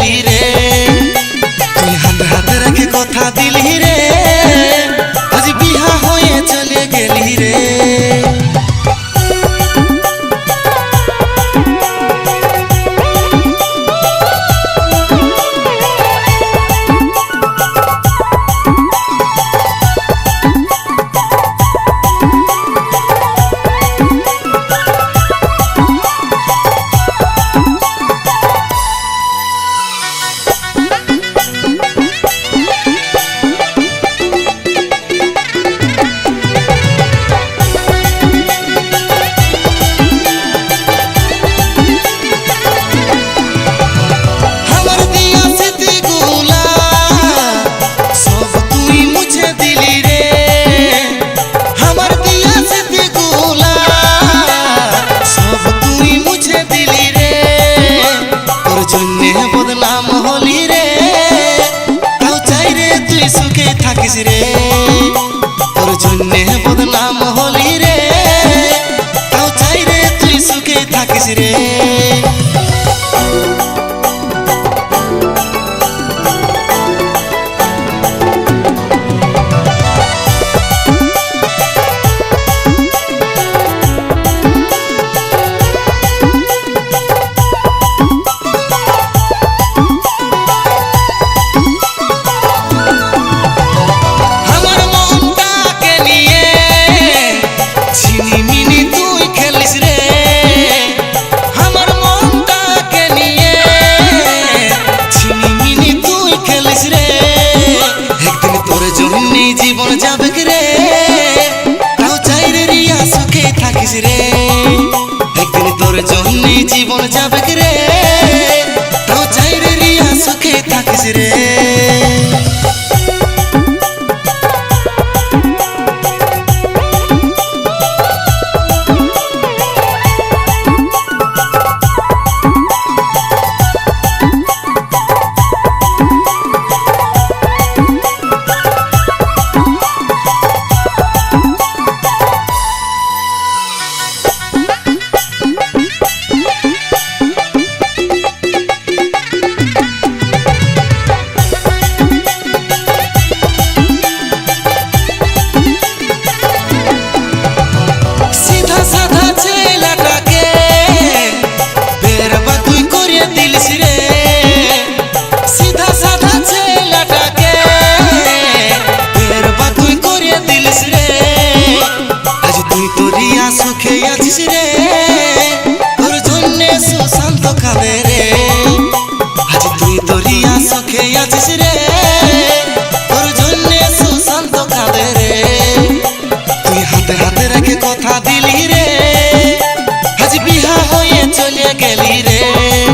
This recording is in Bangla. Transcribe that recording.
দিলি রে। তুই হাত হাতে রেখে কথা দিলি রে। আজ বিহা হয়ে চলে গেলি রে। থাকিস রে? তোর জন্যে বদনাম হলি রে। তাও চাই রে তুই সুখে থাকিস রে। খাবে সুশান্ত খাবে রে। হাতে হাতে রেখে কথা দিলি রে। আজ বিহা হয়ে চলে গেলি রে।